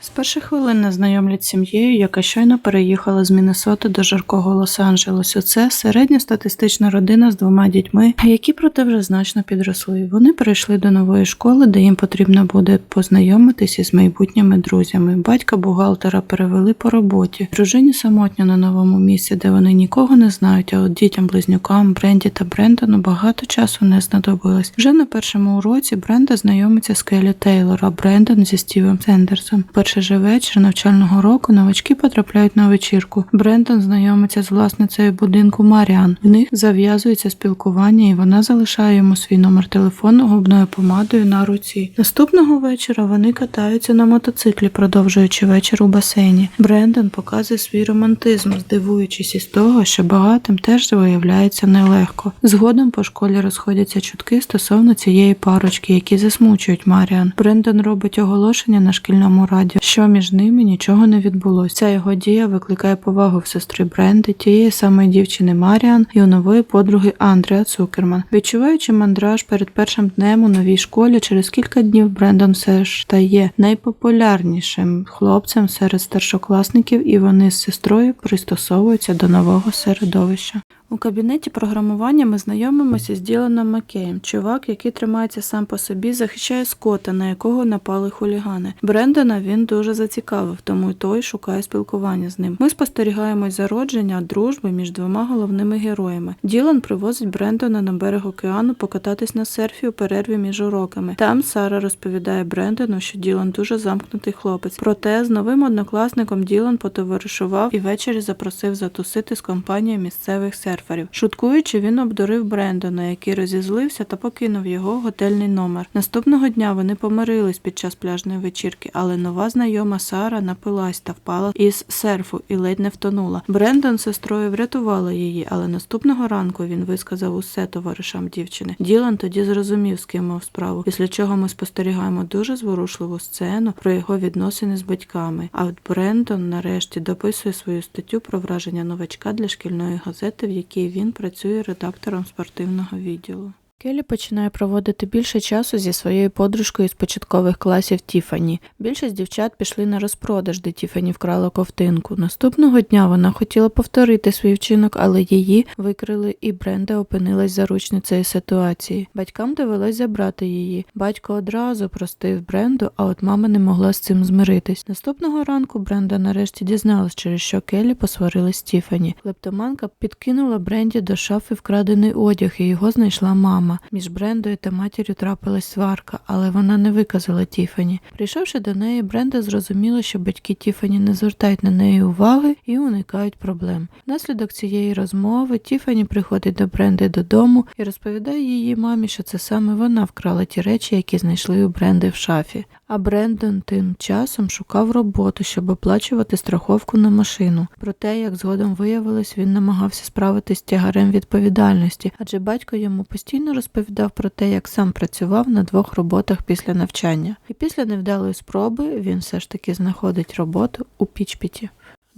З перших хвилин нас знайомлять з сім'єю, яка щойно переїхала з Міннесоти до жаркого Лос-Анджелесу. Це середньостатистична родина з двома дітьми, які проте вже значно підросли. Вони перейшли до нової школи, де їм потрібно буде познайомитися з майбутніми друзями. Батька бухгалтера перевели по роботі. Дружині самотньо на новому місці, де вони нікого не знають. А от дітям близнюкам Бренді та Брендону багато часу не знадобилось. Вже на першому уроці Бренда знайомиться з Келі Тейлор, а Брендон зі Стівом Сендерсом. Перший же вечір навчального року новачки потрапляють на вечірку. Брендон знайомиться з власницею будинку Маріан. В них зав'язується спілкування, і вона залишає йому свій номер телефону губною помадою на руці. Наступного вечора вони катаються на мотоциклі, продовжуючи вечір у басейні. Брендон показує свій романтизм, здивуючись із того, що багатим теж виявляється нелегко. Згодом по школі розходяться чутки стосовно цієї парочки, які засмучують Маріан. Брендон робить оголошення на шкільному радіо, що між ними нічого не відбулося. Ця його дія викликає повагу в сестри Бренди, тієї самої дівчини Маріан і у нової подруги Андреа Цукерман. Відчуваючи мандраж перед першим днем у новій школі, через кілька днів Брендон все ж стає найпопулярнішим хлопцем серед старшокласників, і вони з сестрою пристосовуються до нового середовища. У кабінеті програмування ми знайомимося з Діланом Маккеєм, чувак, який тримається сам по собі, захищає Скотта, на якого напали хулігани. Брендона він дуже зацікавив, тому й той шукає спілкування з ним. Ми спостерігаємо зародження дружби між двома головними героями. Ділан привозить Брендона на берег океану покататись на серфі у перерві між уроками. Там Сара розповідає Брендону, що Ділан дуже замкнутий хлопець. Проте з новим однокласником Ділан потоваришував і ввечері запросив затусити з компанією місцевих серферів. Шуткуючи, він обдурив Брендона, який розізлився та покинув його готельний номер. Наступного дня вони помирились під час пляжної вечірки, але нова знайома Сара напилась та впала із серфу і ледь не втонула. Брендон з сестрою врятували її, але наступного ранку він висказав усе товаришам дівчини. Ділан тоді зрозумів, з ким мав справу, після чого ми спостерігаємо дуже зворушливу сцену про його відносини з батьками. А от Брендон нарешті дописує свою статтю про враження новачка для шкільної газети, в якій він працює редактором спортивного відділу. Келі починає проводити більше часу зі своєю подружкою з початкових класів Тіфані. Більшість дівчат пішли на розпродаж, де Тіфані вкрала ковтинку. Наступного дня вона хотіла повторити свій вчинок, але її викрили, і Бренда опинилась заручницею ситуації. Батькам довелось забрати її. Батько одразу простив Бренду, а от мама не могла з цим змиритись. Наступного ранку Бренда нарешті дізналась, через що Келі посварилась з Тіфані. Клептоманка підкинула Бренді до шафи вкрадений одяг, і його знайшла мама. Між Брендою та матір'ю трапилась сварка, але вона не виказала Тіфані. Прийшовши до неї, Бренда зрозуміла, що батьки Тіфані не звертають на неї уваги і уникають проблем. Внаслідок цієї розмови Тіфані приходить до Бренди додому і розповідає її мамі, що це саме вона вкрала ті речі, які знайшли у Бренди в шафі. А Брендон тим часом шукав роботу, щоб оплачувати страховку на машину. Проте, як згодом виявилось, він намагався справитись з тягарем відповідальності, адже батько йому постійно розповідав про те, як сам працював на двох роботах після навчання. І після невдалої спроби він все ж таки знаходить роботу у Пічпіті.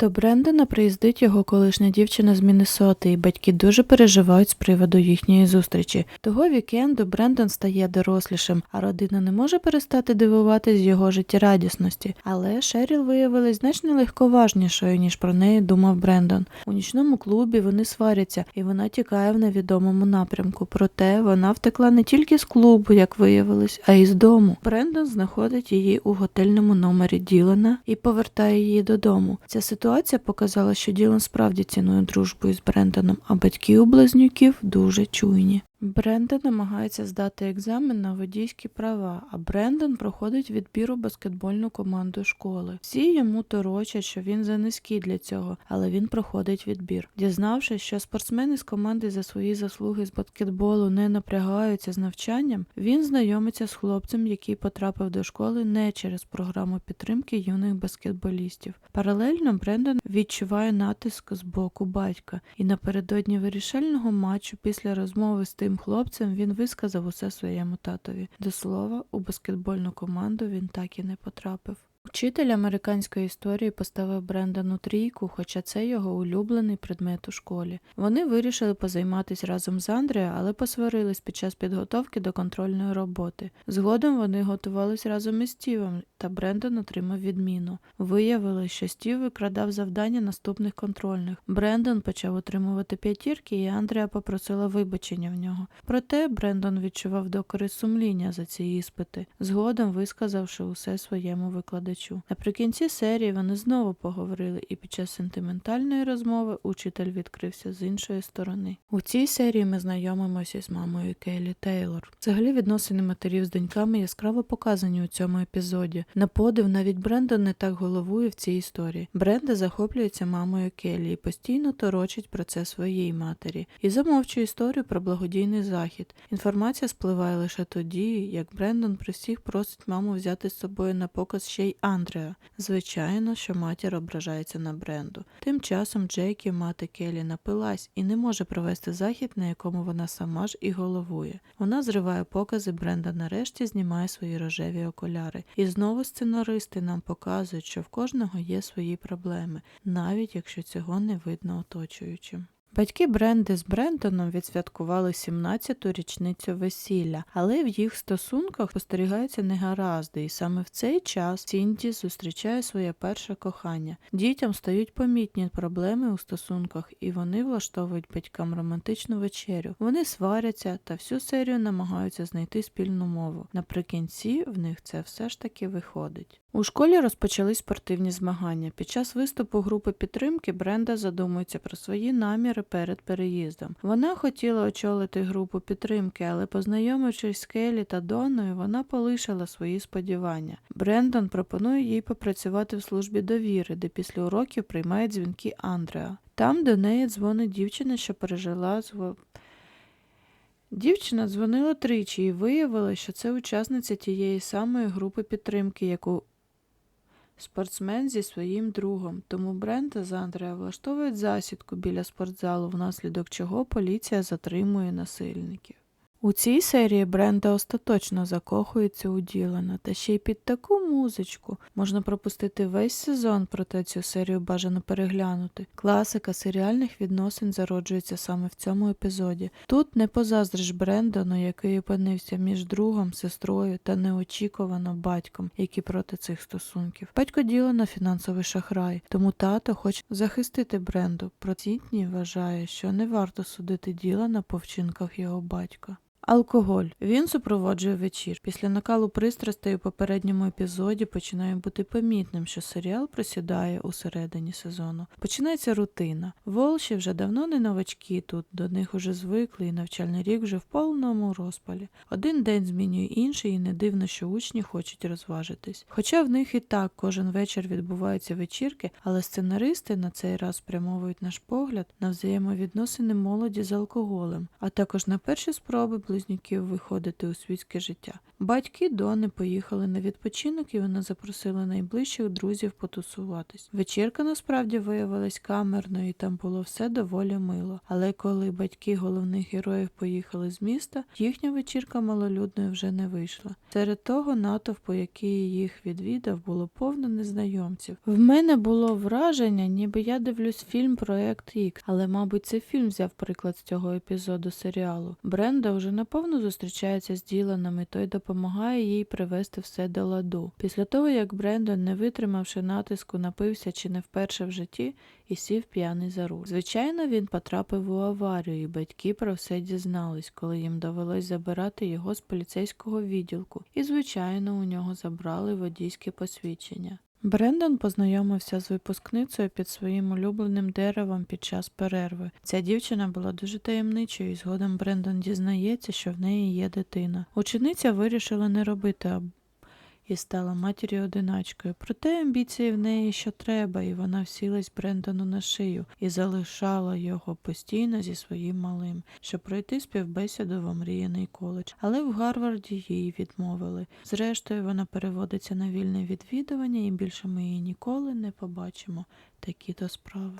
До Брендона приїздить його колишня дівчина з Міннесоти, і батьки дуже переживають з приводу їхньої зустрічі. Того вікенду Брендон стає дорослішим, а родина не може перестати дивуватись його життєрадісності. Але Шеріл виявилась значно легковажнішою, ніж про неї думав Брендон. У нічному клубі вони сваряться, і вона тікає в невідомому напрямку. Проте вона втекла не тільки з клубу, як виявилось, а й з дому. Брендон знаходить її у готельному номері Ділана і повертає її додому. Ця ситуація показала, що Ділан справді цінує дружбу із Брендоном, а батьки у близнюків дуже чуйні. Брендон намагається здати екзамен на водійські права, а Брендон проходить відбір у баскетбольну команду школи. Всі йому торочать, що він занизький для цього, але він проходить відбір. Дізнавшись, що спортсмени з команди за свої заслуги з баскетболу не напрягаються з навчанням, він знайомиться з хлопцем, який потрапив до школи не через програму підтримки юних баскетболістів. Паралельно Брендон відчуває натиск з боку батька, і напередодні вирішального матчу після розмови з тим хлопцем він висказав усе своєму татові. До слова, у баскетбольну команду він так і не потрапив. Учитель американської історії поставив Брендану трійку, хоча це його улюблений предмет у школі. Вони вирішили позайматися разом з Андреа, але посварились під час підготовки до контрольної роботи. Згодом вони готувались разом із Стівом, та Брендан отримав відміну. Виявилось, що Стів викрадав завдання наступних контрольних. Брендан почав отримувати п'ятірки, і Андреа попросила вибачення в нього. Проте Брендон відчував докори сумління за ці іспити, згодом висказавши усе своєму викладачу. Наприкінці серії вони знову поговорили, і під час сентиментальної розмови учитель відкрився з іншої сторони. У цій серії ми знайомимося з мамою Кейлі Тейлор. Взагалі відносини матерів з доньками яскраво показані у цьому епізоді. На подив навіть Брендон не так головує в цій історії. Бренда захоплюється мамою Келлі і постійно торочить про це своїй матері і замовчує історію про благодійний захід. Інформація спливає лише тоді, як Брендон при просить маму взяти з собою на показ ще й Андреа. Звичайно, що матір ображається на бренду. Тим часом Джейкі, мати Келлі, напилась і не може провести захід, на якому вона сама ж і головує. Вона зриває покази, Бренда нарешті знімає свої рожеві окуляри. І знову сценаристи нам показують, що в кожного є свої проблеми, навіть якщо цього не видно оточуючим. Батьки Бренди з Брентоном відсвяткували 17-ту річницю весілля, але в їх стосунках спостерігаються негаразди, і саме в цей час Сінді зустрічає своє перше кохання. Дітям стають помітні проблеми у стосунках, і вони влаштовують батькам романтичну вечерю. Вони сваряться та всю серію намагаються знайти спільну мову. Наприкінці в них це все ж таки виходить. У школі розпочались спортивні змагання. Під час виступу групи підтримки Бренда задумується про свої наміри перед переїздом. Вона хотіла очолити групу підтримки, але познайомившись з Келі та Донною, вона полишила свої сподівання. Брендон пропонує їй попрацювати в службі довіри, де після уроків приймає дзвінки Андреа. Там до неї дзвонить дівчина, що пережила зво... Дівчина дзвонила тричі і виявила, що це учасниця тієї самої групи підтримки, яку спортсмен зі своїм другом. Тому Брента з Андреа влаштовують засідку біля спортзалу, внаслідок чого поліція затримує насильників. У цій серії Бренда остаточно закохується у Ділана, та ще й під таку музичку можна пропустити весь сезон, проте цю серію бажано переглянути. Класика серіальних відносин зароджується саме в цьому епізоді. Тут не позаздриш Брендону, який опинився між другом, сестрою та неочікувано батьком, які проти цих стосунків. Батько Ділана фінансовий шахрай, тому тато хоче захистити Бренду. Процітній вважає, що не варто судити Ділана по вчинках його батька. Алкоголь. Він супроводжує вечір. Після накалу пристрастей у попередньому епізоді починає бути помітним, що серіал просідає у середині сезону. Починається рутина. Волші вже давно не новачки тут, до них уже звикли, і навчальний рік вже в повному розпалі. Один день змінює інший, і не дивно, що учні хочуть розважитись. Хоча в них і так кожен вечір відбуваються вечірки, але сценаристи на цей раз спрямовують наш погляд на взаємовідносини молоді з алкоголем, а також на перші спроби близнюків виходити у світське життя. Батьки Дони поїхали на відпочинок і вона запросила найближчих друзів потусуватись. Вечірка насправді виявилась камерною, і там було все доволі мило. Але коли батьки головних героїв поїхали з міста, їхня вечірка малолюдною вже не вийшла. Серед того натовпу, який їх відвідав, було повно незнайомців. В мене було враження, ніби я дивлюсь фільм Проект Ікс, але, мабуть, цей фільм взяв приклад з цього епізоду серіалу. Бренда вже наповну зустрічається з Діланом, і той допомагає їй привести все до ладу. Після того, як Брендон, не витримавши натиску, напився чи не вперше в житті і сів п'яний за руль. Звичайно, він потрапив у аварію, і батьки про все дізнались, коли їм довелось забирати його з поліцейського відділку. І, звичайно, у нього забрали водійське посвідчення. Брендон познайомився з випускницею під своїм улюбленим деревом під час перерви. Ця дівчина була дуже таємничою, і згодом Брендон дізнається, що в неї є дитина. Учениця вирішила не робити. І стала матір'ю одиначкою. Проте амбіції в неї що треба, і вона всілась Брендону на шию і залишала його постійно зі своїм малим, щоб пройти співбесіду в омріяний коледж. Але в Гарварді їй відмовили. Зрештою, вона переводиться на вільне відвідування, і більше ми її ніколи не побачимо. Такі то справи.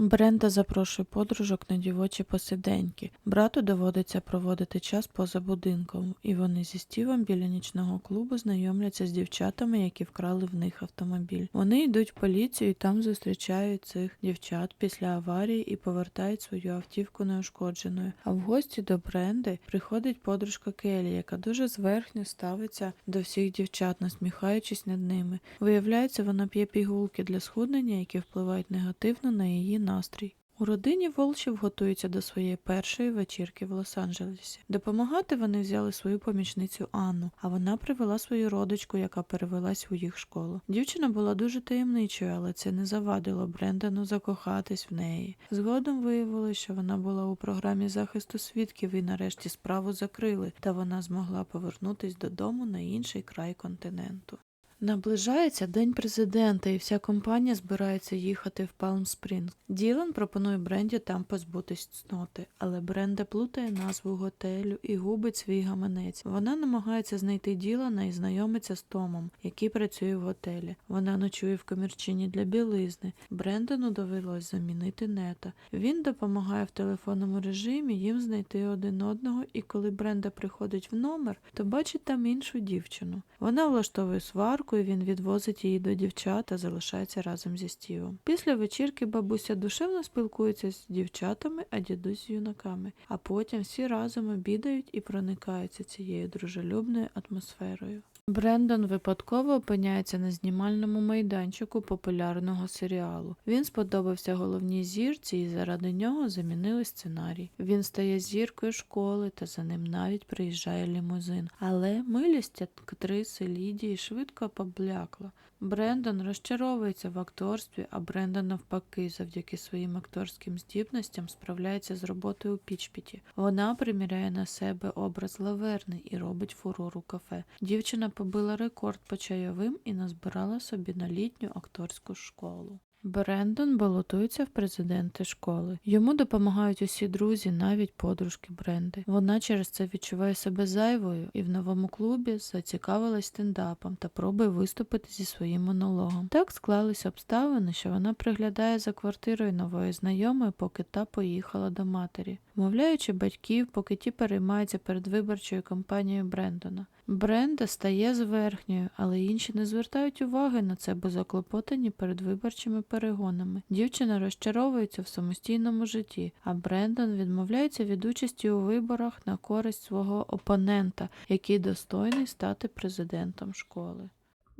Бренда запрошує подружок на дівочі посиденьки. Брату доводиться проводити час поза будинком, і вони зі Стівом біля нічного клубу знайомляться з дівчатами, які вкрали в них автомобіль. Вони йдуть в поліцію і там зустрічають цих дівчат після аварії і повертають свою автівку неушкодженою. А в гості до Бренди приходить подружка Келі, яка дуже зверхньо ставиться до всіх дівчат, насміхаючись над ними. Виявляється, вона п'є пігулки для схуднення, які впливають негативно на її настрій. У родині Волчів готуються до своєї першої вечірки в Лос-Анджелесі. Допомагати вони взяли свою помічницю Анну, а вона привела свою родичку, яка перевелась у їх школу. Дівчина була дуже таємничою, але це не завадило Брендану закохатись в неї. Згодом виявилося, що вона була у програмі захисту свідків і нарешті справу закрили, та вона змогла повернутись додому на інший край континенту. Наближається День президента, і вся компанія збирається їхати в Палм Спрінг. Ділан пропонує Бренді там позбутись цноти, але Бренда плутає назву готелю і губить свій гаманець. Вона намагається знайти Ділана і знайомиться з Томом, який працює в готелі. Вона ночує в комірчині для білизни. Брендану довелось замінити нета. Він допомагає в телефонному режимі їм знайти один одного, і коли Бренда приходить в номер, то бачить там іншу дівчину. Вона влаштовує сварку, і він відвозить її до дівчат та залишається разом зі Стівом. Після вечірки бабуся душевно спілкується з дівчатами, а дідусь з юнаками. А потім всі разом обідають і проникаються цією дружелюбною атмосферою. Брендон випадково опиняється на знімальному майданчику популярного серіалу. Він сподобався головній зірці і заради нього замінили сценарій. Він стає зіркою школи та за ним навіть приїжджає лімузин. Але милість актриси Лідії швидко поблякла. Брендон розчаровується в акторстві, а Бренда навпаки, завдяки своїм акторським здібностям справляється з роботою у Пічпіті. Вона приміряє на себе образ Лаверни і робить фурор у кафе. Дівчина побила рекорд по чайовим і назбирала собі на літню акторську школу. Брендон балотується в президенти школи. Йому допомагають усі друзі, навіть подружки Бренди. Вона через це відчуває себе зайвою і в новому клубі зацікавилась стендапом та пробує виступити зі своїм монологом. Так склались обставини, що вона приглядає за квартирою нової знайомої, поки та поїхала до матері, вмовляючи батьків, поки ті переймаються передвиборчою кампанією Брендона. Бренда стає зверхньою, але інші не звертають уваги на це, бо заклопотані передвиборчими перегонами. Дівчина розчаровується в самостійному житті, а Брендон відмовляється від участі у виборах на користь свого опонента, який достойний стати президентом школи.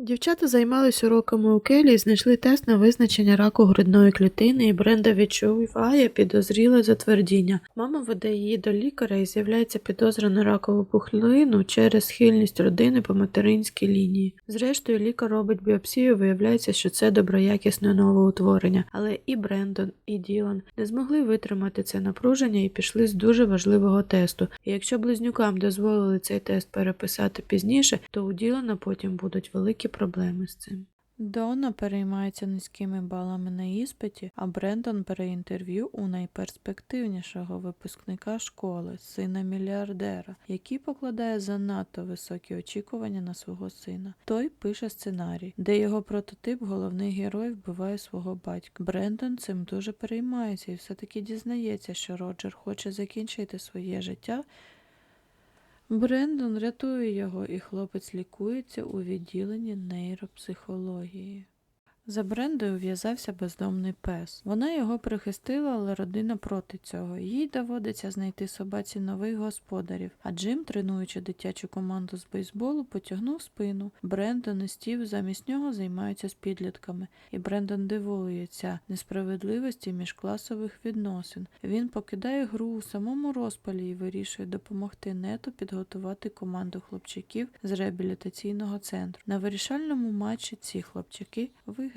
Дівчата займались уроками у Келі і знайшли тест на визначення раку грудної клітини, і Бренда відчуває підозріле затвердіння. Мама веде її до лікаря і з'являється підозра на ракову пухлину через схильність родини по материнській лінії. Зрештою, лікар робить біопсію, виявляється, що це доброякісне новоутворення, але і Брендон, і Ділан не змогли витримати це напруження і пішли з дуже важливого тесту. І якщо близнюкам дозволили цей тест переписати пізніше, то у Ділана потім будуть великі проблеми з цим. Дона переймається низькими балами на іспиті, а Брендон бере інтерв'ю у найперспективнішого випускника школи, сина мільярдера, який покладає занадто високі очікування на свого сина. Той пише сценарій, де його прототип, головний герой, вбиває свого батька. Брендон цим дуже переймається і все-таки дізнається, що Роджер хоче закінчити своє життя. Брендон рятує його, і хлопець лікується у відділенні нейропсихології. За Брендою в'язався бездомний пес. Вона його прихистила, але родина проти цього. Їй доводиться знайти собаці нових господарів, а Джим, тренуючи дитячу команду з бейсболу, потягнув спину. Брендон і Стів замість нього займаються з підлітками, і Брендон дивується несправедливості міжкласових відносин. Він покидає гру у самому розпалі і вирішує допомогти нету підготувати команду хлопчаків з реабілітаційного центру. На вирішальному матчі ці хлопчаки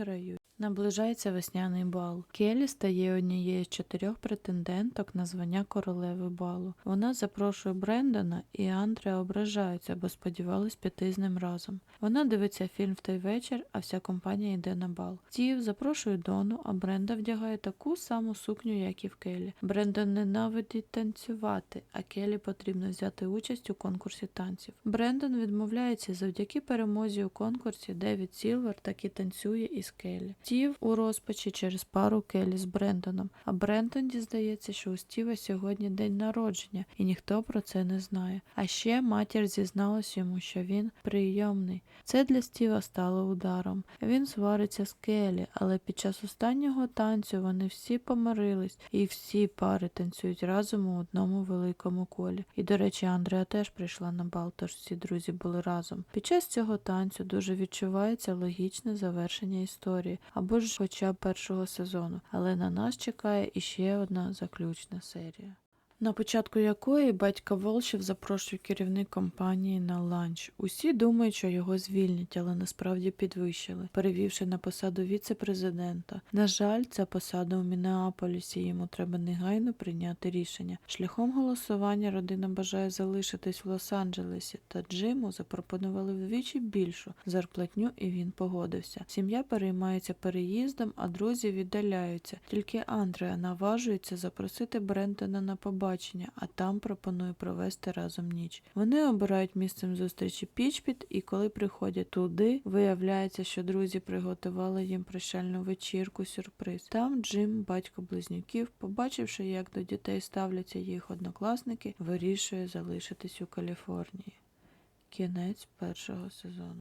виграють. Наближається весняний бал. Келі стає однією з чотирьох претенденток на звання королеви балу. Вона запрошує Брендона, і Андре ображаються, бо сподівались піти з ним разом. Вона дивиться фільм в той вечір, а вся компанія йде на бал. Стів запрошує Дону, а Бренда вдягає таку саму сукню, як і в Келі. Брендон ненавидить танцювати, а Келі потрібно взяти участь у конкурсі танців. Брендон відмовляється завдяки перемозі у конкурсі Девід Сілвер таки танцює із Келі. Стів у розпачі через пару Келі з Брентоном. А Брентон дізнається, що у Стіва сьогодні день народження, і ніхто про це не знає. А ще матір зізналась йому, що він прийомний. Це для Стіва стало ударом. Він свариться з Келі, але під час останнього танцю вони всі помирились, і всі пари танцюють разом у одному великому колі. І, до речі, Андреа теж прийшла на бал, тож всі друзі були разом. Під час цього танцю дуже відчувається логічне завершення історії або ж хоча б першого сезону, але на нас чекає іще одна заключна серія. На початку якої батька Волшів запрошує керівник компанії на ланч. Усі думають, що його звільнять, але насправді підвищили, перевівши на посаду віце-президента. На жаль, ця посада у Мінеаполісі. Йому треба негайно прийняти рішення. Шляхом голосування родина бажає залишитись в Лос-Анджелесі, та Джиму запропонували вдвічі більшу зарплатню, і він погодився. Сім'я переймається переїздом, а друзі віддаляються. Тільки Андреа наважується запросити Брентона на побачення, а там пропонує провести разом ніч. Вони обирають місцем зустрічі Пічпіт, і коли приходять туди, виявляється, що друзі приготували їм прощальну вечірку сюрприз. Там Джим, батько близнюків, побачивши, як до дітей ставляться їх однокласники, вирішує залишитись у Каліфорнії. Кінець першого сезону.